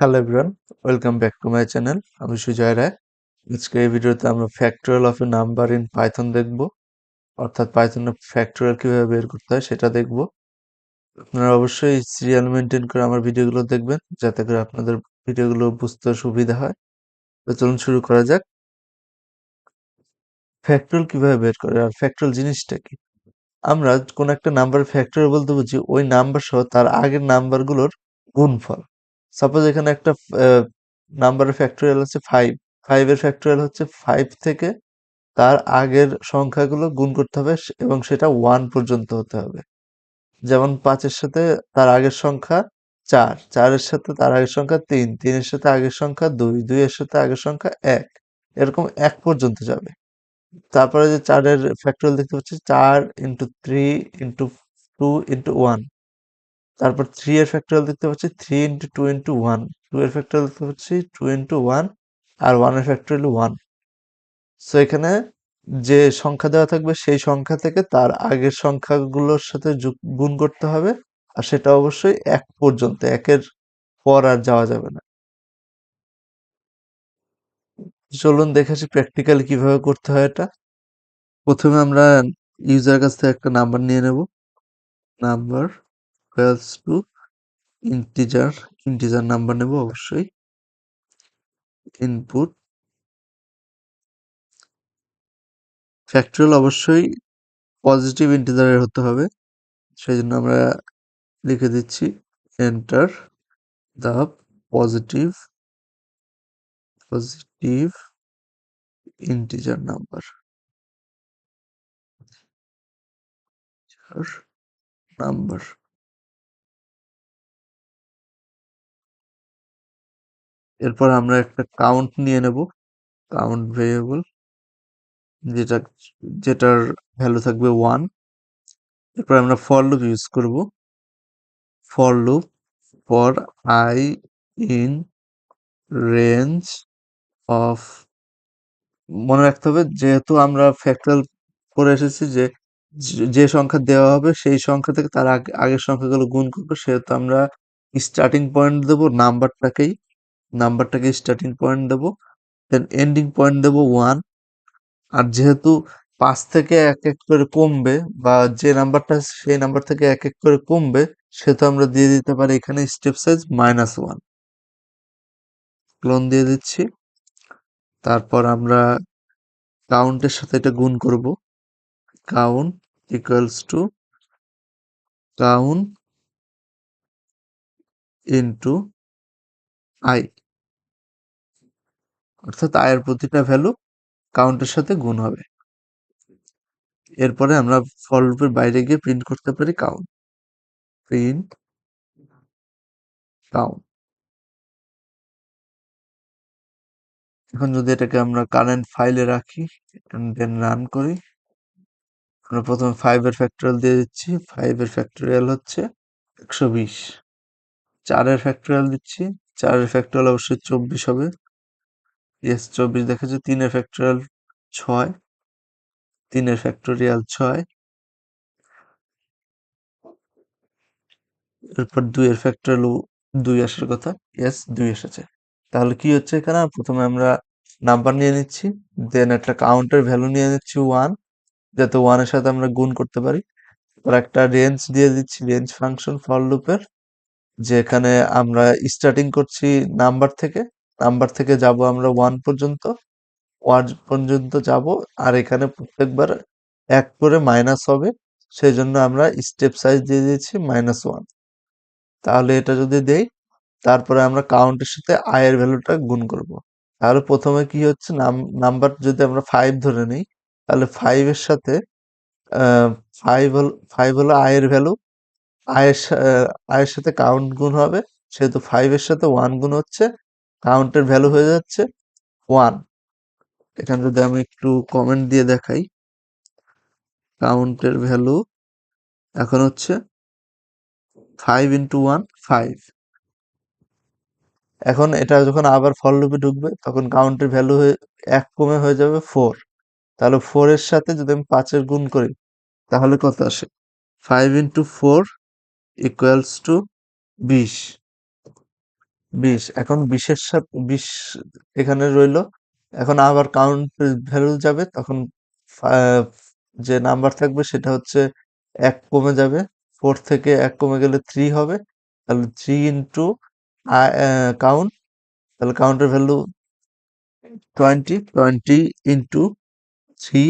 Hello everyone welcome back to my channel আমি সুজয় রায়। আজকে এই ভিডিওতে আমরা factorial of a number in Python দেখব। অর্থাৎ পাইথনে ফ্যাক্টোরিয়াল কীভাবে বের করতে হয় সেটা দেখব। আপনারা অবশ্যই সিরিয়াল মেনটেন করে আমার ভিডিওগুলো দেখবেন, যাতে করে আপনাদের ভিডিওগুলো বুঝতে সুবিধা হয়। তো চলুন শুরু করা যাক। ফ্যাক্টোরিয়াল কীভাবে বের করে আর ফ্যাক্টোরিয়াল জিনিসটা কি? আমরা কোন একটা নাম্বার ফ্যাক্টোরিয়াল বলতে বুঝি, ওই নাম্বার সহ তার আগের নাম্বারগুলোর গুণফল। সাপোজ এখানে একটা নাম্বারের ফ্যাক্টোরিয়াল হচ্ছে ফাইভ ফাইভের ফ্যাক্টোরিয়াল হচ্ছে ফাইভ থেকে তার আগের সংখ্যাগুলো গুণ করতে হবে এবং সেটা ওয়ান পর্যন্ত হতে হবে। যেমন পাঁচের সাথে তার আগের সংখ্যা চার চারের সাথে তার আগের সংখ্যা তিন তিনের সাথে আগের সংখ্যা দুই দুইয়ের সাথে আগের সংখ্যা এক, এরকম এক পর্যন্ত যাবে। তারপরে যে চারের ফ্যাক্টোরিয়াল দেখতে পাচ্ছি, চার into three into two into one তারপর থ্রি এর ফ্যাক্টোরিয়াল দেখতে পাচ্ছি three into two into one two এর ফ্যাক্টোরিয়াল দেখতে পাচ্ছি টু ইন্টু ওয়ান আর ওয়ানের ফ্যাক্টোরিয়াল ওয়ান সো এখানে যে সংখ্যা দেওয়া থাকবে, সেই সংখ্যা থেকে তার আগের সংখ্যাগুলোর সাথে গুণ করতে হবে, আর সেটা অবশ্যই এক পর্যন্ত, একের পর আর যাওয়া যাবে না। চলুন দেখেছি প্র্যাকটিক্যালি কীভাবে করতে হয় এটা। প্রথমে আমরা ইউজার কাছ থেকে একটা নাম্বার নিয়ে নেব। Number equals to integer integer number নেব অবশ্যই, ইনপুট ফ্যাক্টরিয়াল অবশ্যই পজিটিভ ইন্টিজারের হতে হবে সেই জন্য আমরা লিখে দিচ্ছি enter the positive positive integer number. Number. এরপর আমরা একটা কাউন্ট নিয়ে নেব। কাউন্ট ভেরিয়েবল যেটা, যেটার ভ্যালু থাকবে ওয়ান এরপর আমরা ফর লুপ ইউজ করব। For loop for I in range of মনে রাখতে হবে যেহেতু আমরা ফ্যাক্টরাল করে এসেছি যে যে সংখ্যা দেওয়া হবে সেই সংখ্যা থেকে তার আগে, আগের সংখ্যাগুলো গুণ করব, সেহেতু আমরা স্টার্টিং পয়েন্ট দেবো নাম্বারটাকেই নাম্বারটাকে স্টার্টিং পয়েন্ট দেবো দেন এন্ডিং পয়েন্ট দেবো ওয়ান আর যেহেতু পাঁচ থেকে এক এক করে কমবে বা যে নাম্বারটা সেই নাম্বার থেকে এক এক করে কমবে, সেহেতু আমরা দিয়ে দিতে পারি এখানে step size minus one colon দিয়ে দিচ্ছি, তারপর আমরা কাউন্টের সাথে এটা গুণ করব। Count equals to count into I অর্থাৎ আয়ের প্রতিটা ভ্যালু কাউন্টের সাথে গুণ হবে। এরপরে আমরা ফল লুপের বাইরে গিয়ে প্রিন্ট করতে পারি কাউন্ট প্রিন্ট কাউন্ট এখন যদি এটাকে আমরা কারেন্ট ফাইলে রাখি দেন রান করি, আমরা প্রথমে ফাইভের ফ্যাক্টোরিয়াল দিয়ে দিচ্ছি। ফাইভের ফ্যাক্টোরিয়াল হচ্ছে একশো বিশ। চারের ফ্যাক্টোরিয়াল দিচ্ছি। চারের ফ্যাক্টোরিয়াল অবশ্যই চব্বিশ হবে। ইয়েস চব্বিশ দেখা যাচ্ছে তিনের ফ্যাক্টোরিয়াল ছয় তিনের ফ্যাক্টোরিয়াল ছয়। এরপর দুইয়ের ফ্যাক্টোরিয়াল দুই আসার কথা। ইয়েস দুই এসেছে। তাহলে কি হচ্ছে এখানে? প্রথমে আমরা নাম্বার নিয়ে নিচ্ছি দেন একটা কাউন্টের ভ্যালু নিয়ে নিচ্ছি ওয়ান যাতে ওয়ানের সাথে আমরা গুণ করতে পারি। একটা রেঞ্জ দিয়ে দিচ্ছি রেঞ্জ ফাংশন ফর লুপের যেখানে আমরা স্টার্টিং করছি নাম্বার থেকে নাম্বার থেকে যাব আমরা ওয়ান পর্যন্ত ওয়ান পর্যন্ত যাব, আর এখানে প্রত্যেকবার এক করে মাইনাস হবে সেই জন্য আমরা স্টেপ সাইজ দিয়ে দিয়েছি মাইনাস ওয়ান তাহলে এটা যদি দেই, তারপরে আমরা কাউন্টের সাথে আয়ের ভ্যালুটা গুণ করব। তাহলে প্রথমে কি হচ্ছে নাম্বার যদি আমরা ফাইভ ধরে নিই, তাহলে ফাইভের সাথে ফাইভ হল ফাইভ হলো আয়ের ভ্যালু আয়ের আয়ের সাথে কাউন্ট গুণ হবে, সেহেতু ফাইভের সাথে ওয়ান গুণ হচ্ছে কাউন্টের ভ্যালু হয়ে যাচ্ছে ওয়ান এখানে যদি আমি একটু কমেন্ট দিয়ে দেখাই কাউন্টের ভ্যালু এখন হচ্ছে ফাইভ ইন্টু ওয়ান ফাইভ এখন এটা যখন আবার ফল লুপে ঢুকবে, তখন কাউন্টের ভ্যালু হয়ে, এক কমে হয়ে যাবে ফোর তাহলে ফোরের সাথে যদি আমি পাঁচের গুণ করি, তাহলে কত আসে? Five into four equals to বিশ। বিশ, এখন বিশের সাথে, বিশ এখানে রইল। এখন আবার কাউন্ট ভ্যালু যাবে, তখন যে নাম্বার থাকবে সেটা হচ্ছে এক কমে যাবে। ফোর থেকে এক কমে গেলে থ্রি হবে। তাহলে থ্রি ইন্টু কাউন্ট তাহলে কাউন্টের value twenty twenty into three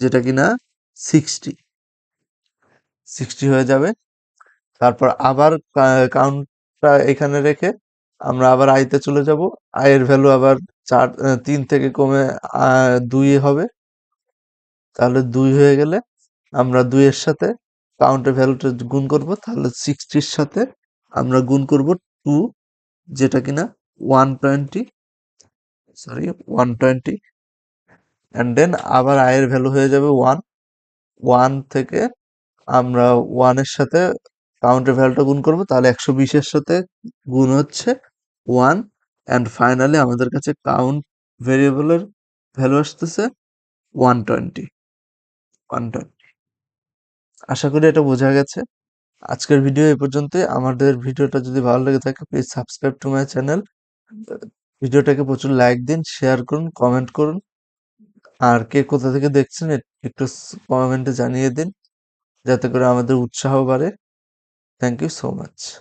যেটা কিনা সিক্সটি সিক্সটি হয়ে যাবে। তারপর আবার কাউন্টটা এখানে রেখে আমরা আবার আইতে চলে যাব। আয়ের ভ্যালু আবার চার তিন থেকে কমে দুই হবে। তাহলে দুই হয়ে গেলে আমরা দুইয়ের সাথে কাউন্টের ভ্যালুটা গুণ করব। তাহলে সিক্সটির সাথে আমরা গুণ করব টু যেটা কিনা one twenty sorry one twenty and then আবার আয়ের ভ্যালু হয়ে যাবে ওয়ান ওয়ান থেকে আমরা ওয়ানের সাথে কাউন্টের ভ্যালুটা গুণ করব, তাহলে একশো বিশের সাথে গুণ হচ্ছে ওয়ান অ্যান্ড ফাইনালি আমাদের কাছে কাউন্ট ভেরিয়েবলের ভ্যালু আসতেছে ওয়ান টোয়েন্টি ওয়ান টোয়েন্টি আশা করি এটা বোঝা গেছে। আজকের ভিডিও এ পর্যন্তই। আমাদের ভিডিওটা যদি ভালো লেগে থাকে please subscribe to my channel ভিডিওটাকে প্রচুর লাইক দিন শেয়ার করুন কমেন্ট করুন। আর কে কোথা থেকে দেখছেন, একটু কমেন্টে জানিয়ে দিন, যাতে করে আমাদের উৎসাহ বাড়ে। Thank you so much.